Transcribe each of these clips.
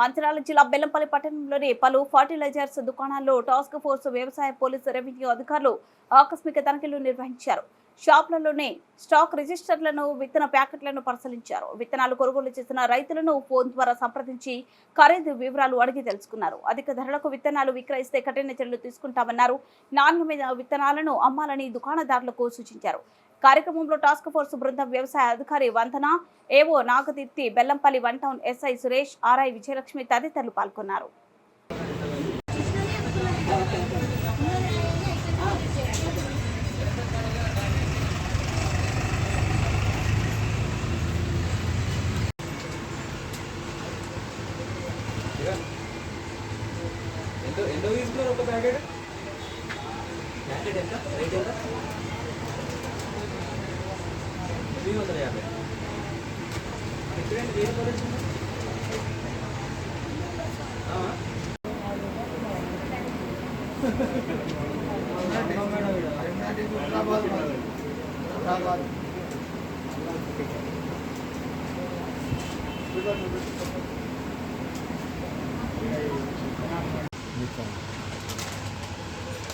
మంచిరాల జిల్లా బెల్లంపల్లి పట్టణంలోని పలు ఫర్టిలైజర్స్ దుకాణాల్లో టాస్క్ ఫోర్స్ వ్యవసాయ పోలీసు రెవెన్యూ అధికారులు ఆకస్మిక తనిఖీలు నిర్వహించారు. షాపులలోనే స్టాక్ రిజిస్టర్లను విత్తన ప్యాకెట్లను పరిశీలించారు. విత్తనాలు కొనుగోలు చేసిన రైతులను ఫోన్ ద్వారా సంప్రదించి ఖరీదు వివరాలు అడిగి తెలుసుకున్నారు. అధిక ధరలకు విత్తనాలు విక్రయిస్తే కఠిన చర్యలు తీసుకుంటామన్నారు. నాణ్యమైన విత్తనాలను అమ్మాలని దుకాణదారులకు సూచించారు. కార్యక్రమంలో టాస్క్ ఫోర్స్ బృందం వ్యవసాయ అధికారి వంతన AO Nagadeepthi Bellampalli one town SI Suresh RI Vijayalakshmi తదితరులు పాల్గొన్నారు. ఎంత ఎంత తీసుకున్నారు ఒక ప్యాకెట్? ప్యాకెట్ ఎంత? రేట్ ఎంత?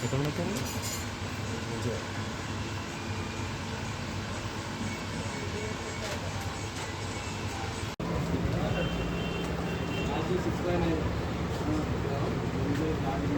ఎక్కడ సిక్స్ ఫైవ్ నైన్ ఆర్జీ